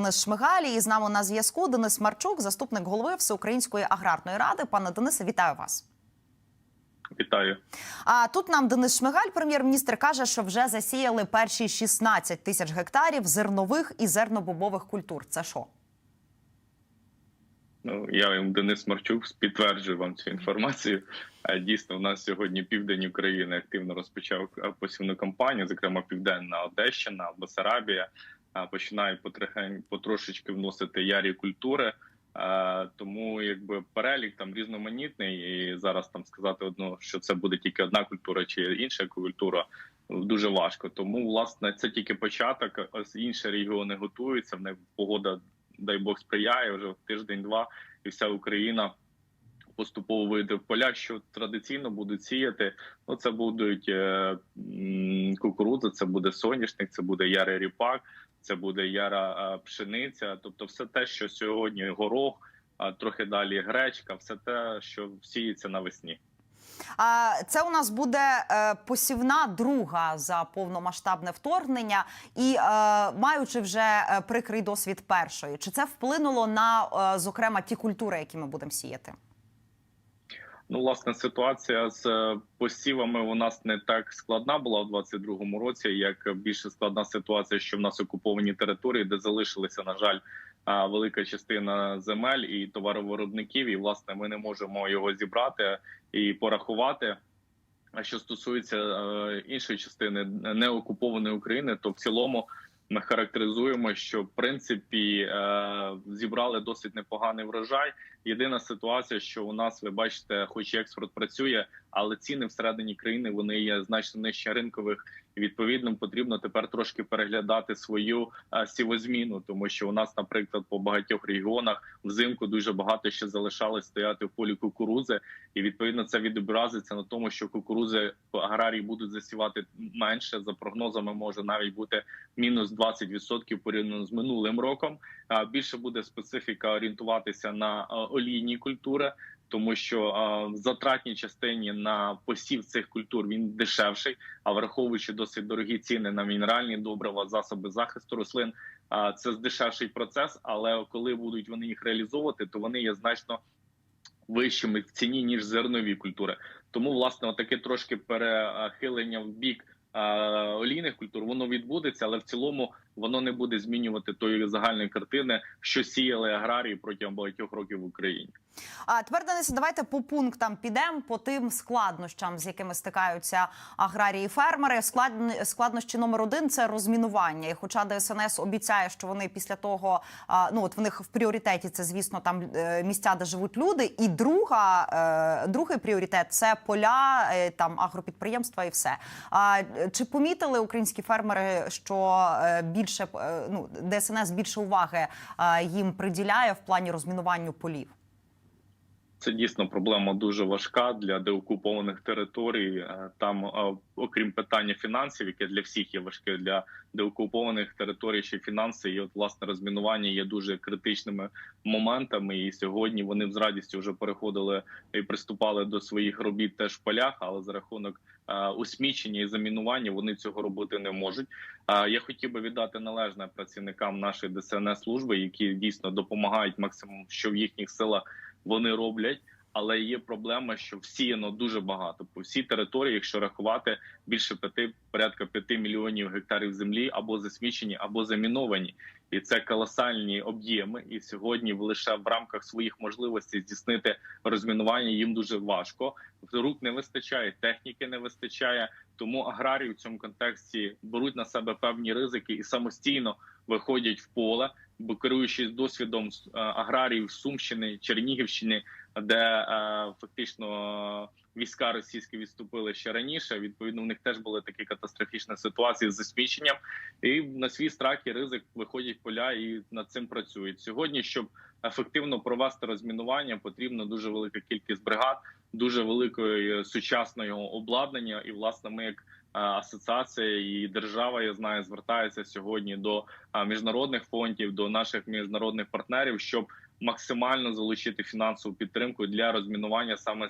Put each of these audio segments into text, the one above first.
Денис Шмигаль і з нами на зв'язку Денис Марчук, заступник голови Всеукраїнської аграрної ради. Пане Денисе, вітаю вас. Вітаю. А тут нам Денис Шмигаль, прем'єр-міністр, каже, що вже засіяли перші 16 тисяч гектарів зернових і зернобобових культур. Це що? Ну я Денис Марчук підтверджую вам цю інформацію. Е, Дійсно, у нас сьогодні південь України активно розпочав е, посівну кампанію, зокрема Південна Одещина, Басарабія. Починають потрохень потрошечки вносити ярі культури. Тому якби перелік там різноманітний, і зараз там сказати одно, що це буде тільки одна культура чи інша культура, дуже важко. Тому власне це тільки початок. Ось інші регіони готуються. В них погода, дай Бог, сприяє вже тиждень-два, і вся Україна поступово вийде в поля, що традиційно будуть сіяти. Ну це будуть е, кукурудза, це буде соняшник, це буде ярий ріпак, це буде яра е, пшениця. Тобто, все те, що сьогодні горох, а трохи далі гречка, все те, що сіється навесні. А це у нас буде е, посівна друга за повномасштабне вторгнення, і маючи вже прикрий досвід першої, чи це вплинуло на зокрема ті культури, які ми будемо сіяти? Ну, власне, ситуація з е, посівами у нас не так складна була в 22-му році, як більше складна ситуація, що в нас окуповані території, де залишилися, на жаль, велика частина земель і товаровиробників. І власне ми не можемо його зібрати і порахувати. А що стосується е, іншої частини неокупованої України, то в цілому ми характеризуємо, що в принципі е, зібрали досить непоганий врожай. Єдина ситуація, що у нас ви бачите, хоч і експорт працює, але ціни всередині країни вони є значно нижче ринкових. І відповідно потрібно тепер трошки переглядати свою е, сівозміну, тому що у нас, наприклад, по багатьох регіонах взимку дуже багато ще залишалось стояти в полі кукурудзи, і відповідно це відобразиться на тому, що кукурудзи аграрії будуть засівати менше за прогнозами. Може навіть бути мінус 20% порівняно з минулим роком. Більше буде специфіка орієнтуватися на е, олійні культури. Тому що а, в затратній частині на посів цих культур він дешевший, а враховуючи досить дорогі ціни на мінеральні добрива, засоби захисту рослин, а, це здешевший процес. Але коли будуть вони їх реалізовувати, то вони є значно вищими в ціні ніж зернові культури. Тому власне таке трошки перехилення в бік олійних культур воно відбудеться, але в цілому воно не буде змінювати тої загальної картини, що сіяли аграрії протягом багатьох років в Україні. А тепер Денисе, давайте по пунктам підемо по тим складнощам, з якими стикаються аграрії і фермери. Склад... складнощі номер один це розмінування. І хоча ДСНС обіцяє, що вони після того ну от в них в пріоритеті це, звісно, там е, місця, де живуть люди. І друга, е, другий пріоритет це поля, е, там агропідприємства і все. А чи помітили українські фермери, що е, більше е, ну ДСНС більше уваги е, їм приділяє в плані розмінуванню полів? Це дійсно проблема дуже важка для деокупованих територій. Е, Там, е, окрім питання фінансів, яке для всіх є важке для деокупованих територій, ще фінанси і от власне розмінування є дуже критичними моментами. І сьогодні вони з радістю вже переходили і приступали до своїх робіт теж в полях, але за рахунок е, усмічення і замінування вони цього робити не можуть. Я хотів би віддати належне працівникам нашої ДСНС служби, які дійсно допомагають максимум, що в їхніх силах вони роблять. Але є проблема, що всіяно дуже багато по всій території, якщо рахувати більше п'яти порядка п'яти мільйонів гектарів землі або засмічені, або заміновані, і це колосальні об'єми. І сьогодні лише в рамках своїх можливостей здійснити розмінування їм дуже важко. Рук не вистачає, техніки не вистачає. Тому аграрії в цьому контексті беруть на себе певні ризики і самостійно виходять в поле, бо керуючись досвідом е, аграріїв Сумщини, Чернігівщини, де е, фактично війська російські відступили ще раніше. Відповідно, у них теж були такі катастрофічні ситуації з засміченням, і на свій страх і ризик виходять поля і над цим працюють сьогодні. Щоб ефективно провести розмінування, потрібна дуже велика кількість бригад, дуже великої сучасного обладнання. І власне ми як е, асоціація і держава, я знаю, звертається сьогодні до е, міжнародних фондів, до наших міжнародних партнерів, щоб максимально залучити фінансову підтримку для розмінування саме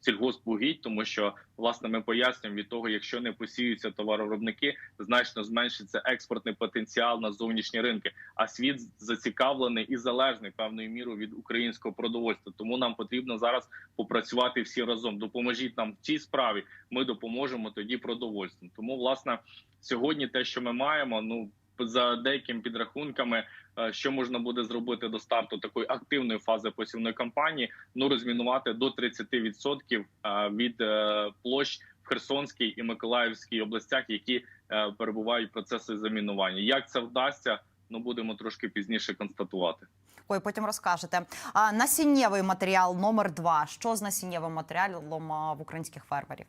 сільгоспугідь, тому що власне ми пояснюємо від того, якщо не посіються товаровиробники, значно зменшиться експортний потенціал на зовнішні ринки. А світ зацікавлений і залежний певною мірою від українського продовольства. Тому нам потрібно зараз попрацювати всі разом. Допоможіть нам в цій справі. Ми допоможемо тоді продовольством. Тому, власне, сьогодні те, що ми маємо, ну за деякими підрахунками, що можна буде зробити до старту такої активної фази посівної кампанії, ну розмінувати до 30% е, від е, площ в Херсонській і Миколаївській областях, які е, перебувають в процесі замінування. Як це вдасться? Ну будемо трошки пізніше констатувати. Ой, потім розкажете. А насіннєвий матеріал номер два. Що з насіннєвим матеріалом в українських фермерів?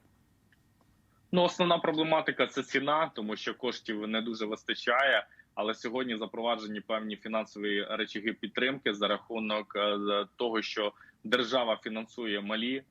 Ну, основна проблематика це ціна, тому що коштів не дуже вистачає. Але сьогодні запроваджені певні фінансові речаги підтримки за рахунок е, того, що держава фінансує малі е,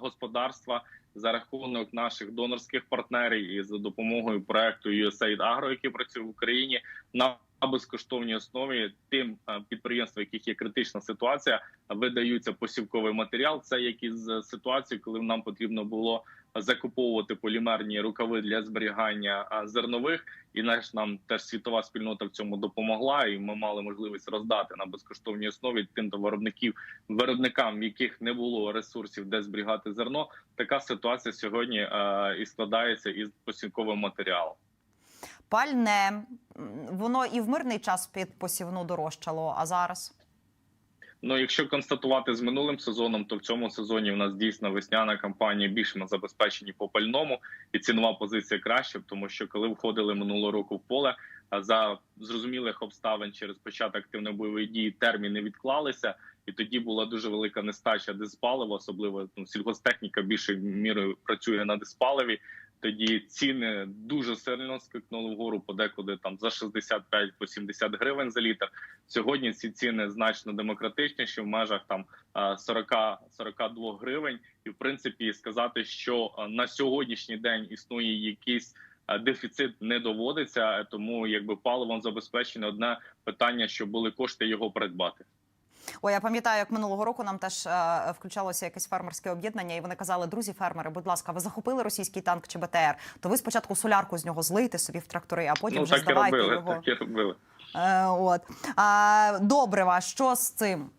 господарства за рахунок наших донорських партнерів і за допомогою проекту USAID Agro, який працює в Україні на безкоштовній основі тим е, підприємствам, яких є критична ситуація, видаються посівковий матеріал. Це як із ситуації, коли нам потрібно було закуповувати полімерні рукави для зберігання зернових, і наш нам теж світова спільнота в цьому допомогла. І ми мали можливість роздати на безкоштовній основі тим товаровиробників, виробникам, в яких не було ресурсів, де зберігати зерно. Така ситуація сьогодні і складається із посівковим матеріалом. Пальне воно і в мирний час під посівну дорожчало. А зараз Ну, якщо констатувати з минулим сезоном, то в цьому сезоні в нас дійсно весняна кампанія більш ми забезпечені по пальному, і цінова позиція краще, тому що коли входили минулого року в поле, за зрозумілих обставин через початок активної бойової дії терміни відклалися, і тоді була дуже велика нестача диспалива, особливо ну, сільгостехніка більшою мірою працює на диспаливі. Тоді ціни дуже сильно скикнули вгору, подекуди там за 65 по 70 гривень за літр. Сьогодні ці ціни значно демократичніші в межах там 40-42 гривень. І в принципі сказати, що на сьогоднішній день існує якийсь дефіцит, не доводиться. Тому якби паливом забезпечено одне питання, що були кошти його придбати. Ой, я пам'ятаю, як минулого року нам теж е, включалося якесь фермерське об'єднання, і вони казали: друзі, фермери, будь ласка, ви захопили російський танк чи БТР, то ви спочатку солярку з нього злийте собі в трактори, а потім ну вже так і здавайте робили. його. Так і робили. Е, от а, добрива, що з цим?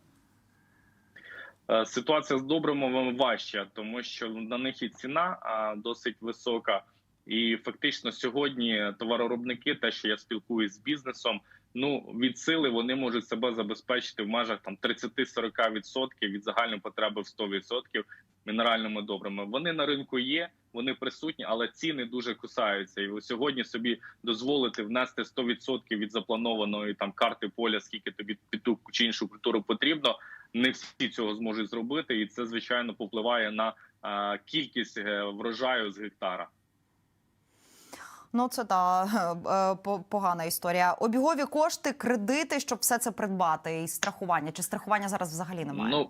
Е, Ситуація з добривами важча, тому що на них і ціна досить висока. І фактично сьогодні товароробники, те, що я спілкуюсь з бізнесом, ну від сили вони можуть себе забезпечити в межах там 30-40% від загальної потреби в 100% мінеральними добрими. Вони на ринку є, вони присутні, але ціни дуже кусаються. І сьогодні собі дозволити внести 100% від запланованої там карти поля, скільки тобі під ту чи іншу культуру потрібно. Не всі цього зможуть зробити, і це звичайно попливає на кількість е, врожаю з гектара. Ну це та е, по- погана історія. Обігові кошти, кредити, щоб все це придбати, і страхування. Чи страхування зараз взагалі немає? Ну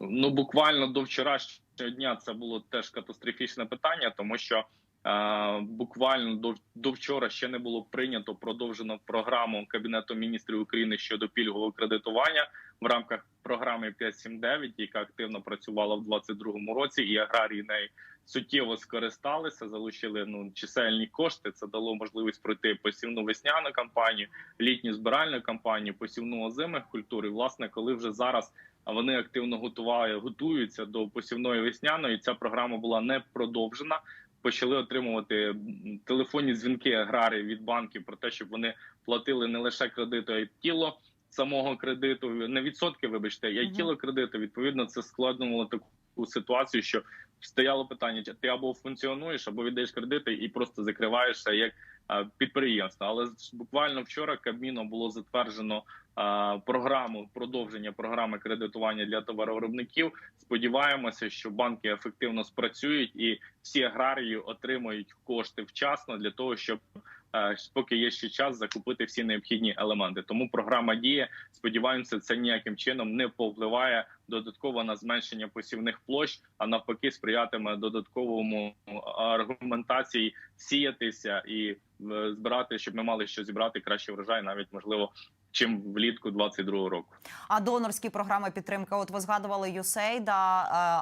ну буквально до вчорашнього дня це було теж катастрофічне питання, тому що е, буквально до, до вчора ще не було прийнято продовжено програму Кабінету міністрів України щодо пільгового кредитування в рамках програми 579, яка активно працювала в 2022 році, і аграрії нею суттєво скористалися, залучили ну чисельні кошти. Це дало можливість пройти посівну весняну кампанію, літню збиральну кампанію, посівну озимих культур. І, власне, коли вже зараз вони активно готували, готуються до посівної весняної. Ця програма була не продовжена. Почали отримувати телефонні дзвінки аграрії від банків про те, щоб вони платили не лише кредиту, а й тіло самого кредиту, не відсотки, вибачте, а й тіло кредиту. Відповідно, це складнувало таку ситуацію, що стояло питання: чи ти або функціонуєш, або віддаєш кредити і просто закриваєшся як підприємство. Але буквально вчора Кабміном було затверджено програму продовження програми кредитування для товаровиробників. Сподіваємося, що банки ефективно спрацюють і всі аграрії отримають кошти вчасно для того, щоб поки є ще час закупити всі необхідні елементи. Тому програма діє. Сподіваємося, це ніяким чином не повпливає додатково на зменшення посівних площ, а навпаки, сприятиме додатковому е, аргументації сіятися і е, збирати, щоб ми мали що зібрати краще врожай, навіть можливо чим влітку 22 року. А донорські програми підтримки? От ви згадували USAID, е,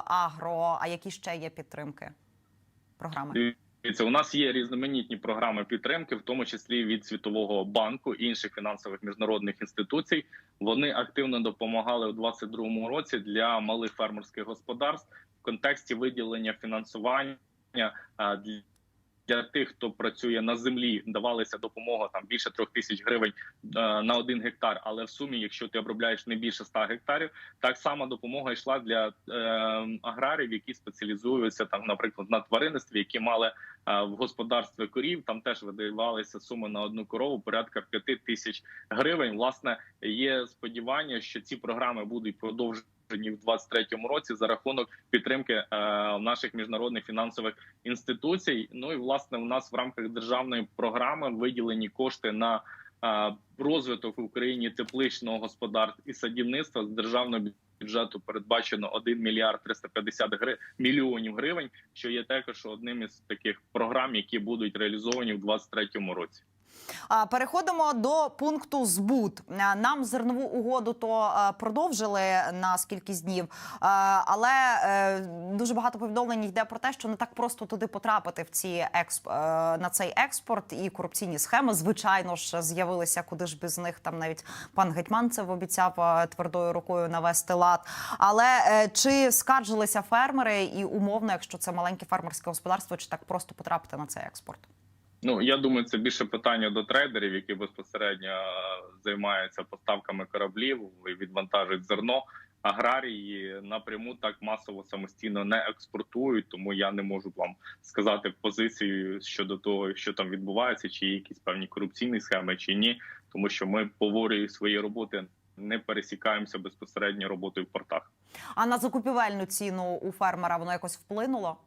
Агро. А які ще є підтримки? Програми? Дивіться, у нас є різноманітні програми підтримки, в тому числі від Світового банку і інших фінансових міжнародних інституцій. Вони активно допомагали у 2022 році для малих фермерських господарств в контексті виділення фінансування для. Для тих, хто працює на землі, давалася допомога там більше трьох тисяч гривень е, на один гектар. Але в сумі, якщо ти обробляєш не більше 100 гектарів, так само допомога йшла для е, аграрів, які спеціалізуються там, наприклад, на тваринництві, які мали е, в господарстві корів. Там теж видавалися суми на одну корову порядка 5 тисяч гривень. Власне, є сподівання, що ці програми будуть продовжені. В 23-му році за рахунок підтримки е, наших міжнародних фінансових інституцій. Ну і власне у нас в рамках державної програми виділені кошти на е, розвиток в Україні тепличного господарства і садівництва з державного бюджету передбачено 1 мільярд 350 гри... мільйонів гривень, що є також одним із таких програм, які будуть реалізовані в 23-му році. Переходимо до пункту збут. Нам зернову угоду то продовжили на скількись днів, але е, дуже багато повідомлень йде про те, що не так просто туди потрапити в ці експ... е, на цей експорт і корупційні схеми. Звичайно ж, з'явилися куди ж без них. Там навіть пан Гетьманцев обіцяв е, твердою рукою навести лад. Але чи скаржилися фермери і умовно, якщо це маленьке фермерське господарство, чи так просто потрапити на цей експорт? Ну я думаю, це більше питання до трейдерів, які безпосередньо е, займаються поставками кораблів і відвантажують зерно. Аграрії напряму так масово самостійно не експортують, тому я не можу вам сказати позицію щодо того, що там відбувається, чи є якісь певні корупційні схеми, чи ні, тому що ми по волі своєї роботи не пересікаємося безпосередньо роботою в портах. А на закупівельну ціну у фермера воно якось вплинуло?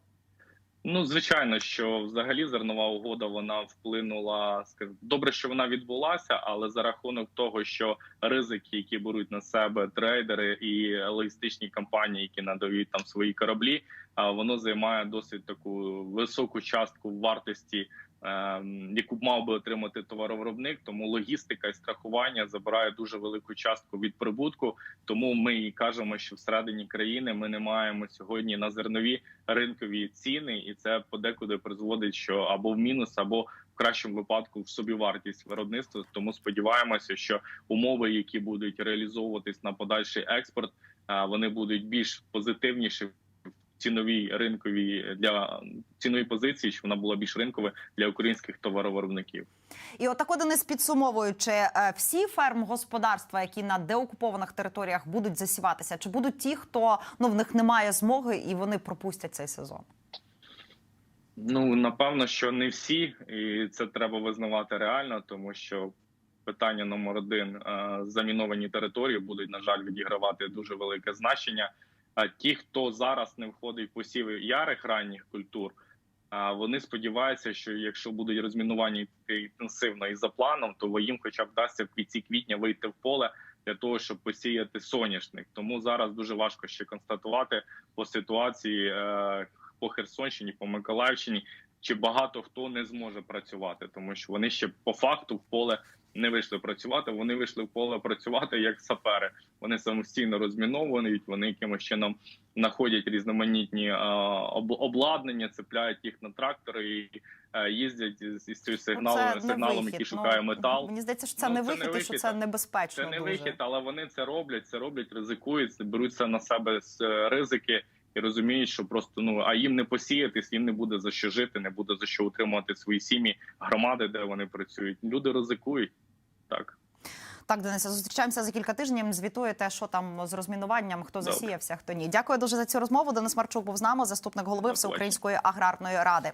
Ну, звичайно, що взагалі зернова угода вона вплинула. добре, що вона відбулася, але за рахунок того, що ризики, які беруть на себе трейдери і логістичні компанії, які надають там свої кораблі, воно займає досить таку високу частку вартості. Ем, Яку б мав би отримати товаровиробник, тому логістика і страхування забирає дуже велику частку від прибутку. Тому ми і кажемо, що всередині країни ми не маємо сьогодні на зернові ринкові ціни, і це подекуди призводить, що або в мінус, або в кращому випадку в собівартість виробництва. Тому сподіваємося, що умови, які будуть реалізовуватись на подальший експорт, вони будуть більш позитивніші. В Ціновій ринковій для цінової позиції, щоб вона була більш ринкова для українських товаровиробників. І отак, Денис, підсумовуючи, е, всі фермгосподарства, які на деокупованих територіях будуть засіватися, чи будуть ті, хто ну в них немає змоги і вони пропустять цей сезон? Ну напевно, що не всі, і це треба визнавати реально, тому що питання номер один е, заміновані території будуть на жаль відігравати дуже велике значення. Ті, хто зараз не входить в посіви ярих ранніх культур, а вони сподіваються, що якщо будуть розмінування інтенсивно і за планом, то їм, хоча б вдасться в кінці квітня вийти в поле для того, щоб посіяти соняшник. Тому зараз дуже важко ще констатувати по ситуації е, по Херсонщині, по Миколаївщині, чи багато хто не зможе працювати, тому що вони ще по факту в поле не вийшли працювати. Вони вийшли в поле працювати як сапери. Вони самостійно розміновують, вони якимось чином знаходять різноманітні обладнання, цепляють їх на трактори і е, їздять з, із цим сигналом, сигналом, який Ну, шукає метал. Мені здається, що це Ну, не вихід, і що це небезпечно. Це не дуже. вихід, але вони це роблять. Це роблять, ризикують, беруть це на себе з е, ризики і розуміють, що просто ну а їм не посіятись, їм не буде за що жити, не буде за що утримувати свої сім'ї, громади, де вони працюють. Люди ризикують так. Так, Денисе, зустрічаємося за кілька тижнів. Звітуєте, що там з розмінуванням, хто Добре. засіявся, хто ні. Дякую дуже за цю розмову. Денис Марчук був з нами, заступник голови Всеукраїнської аграрної ради.